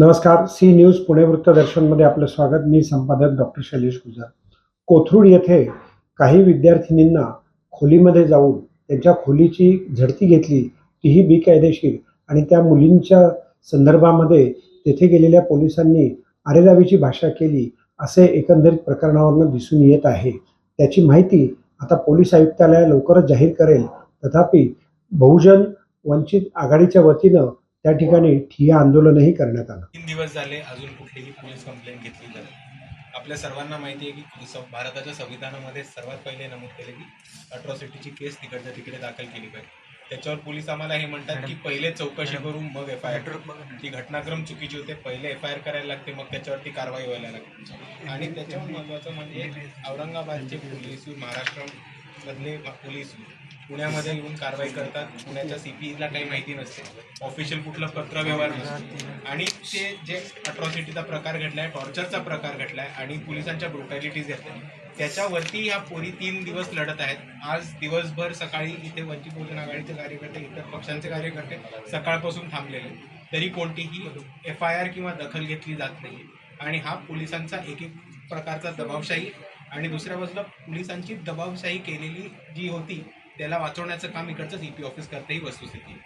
नमस्कार C news Pune वृत्तदर्शनमध्ये आपलं स्वागत. मी संपादक डॉक्टर शैलेश गुजर. कोथरूड येथे काही विद्यार्थिनींना खोलीमध्ये जाऊन त्यांच्या खोलीची झडती घेतली. तीही बेकायदेशीर आणि त्या मुलींच्या संदर्भामध्ये तेथे गेलेल्या पोलिसांनी आरेरावीची भाषा केली असे एकंदरीत प्रकरणावरनं दिसून येत आहे. त्याची माहिती आता पोलीस आयुक्तालय लवकरच जाहीर करेल. तथापि बहुजन वंचित आघाडीच्या वतीनं त्या ठिकाणी ठिय्या आंदोलनही करण्यात आलं. तीन दिवस झाले अजून कुठलीही पोलीस कंप्लेंट घेतली जाते आपल्या सर्वांना माहिती आहे की सं- भारताच्या संविधानामध्ये सर्वात पहिले नमूद केले की अट्रॉसिटीची केस तिकडच्या तिकडे दाखल केली पाहिजे. त्याच्यावर पोलीस आम्हाला हे म्हणतात की पहिले चौकशी करून मग एफ आय आर ती घटनाक्रम चुकीची होते पहिले एफ आय आर करायला लागते मग त्याच्यावरती कारवाई व्हायला लागते. आणि त्याच्यावर महत्त्वाचं म्हणजे औरंगाबादचे पोलीस महाराष्ट्रामधले पोलीस पुण्यामध्ये येऊन कारवाई करतात. पुण्याच्या सीपीला काही माहिती नसते. ऑफिशियल कुठलं पत्र व्यवहार नसतो. आणि ते जे अट्रॉसिटीचा प्रकार घडलाय टॉर्चरचा प्रकार घडलाय आणि पोलिसांच्या ब्रुटॅलिटीज आहेत त्याच्यावरती ह्या पोरी तीन दिवस लढत आहेत. आज दिवसभर सकाळी इथे वंचित बहुजन आघाडीचे कार्यकर्ते इतर पक्षांचे कार्यकर्ते सकाळपासून थांबलेले तरी कोणतीही एफ आय आर किंवा दखल घेतली जात नाही आणि हा पोलिसांचा एक एक प्रकारचा दबावशाही आणि दुसऱ्या बाजूला पोलिसांची दबावशाही केलेली जी होती त्याला वाचवण्याचं काम इकडचं सीपी ऑफिस करते ही वस्तुस्थिती.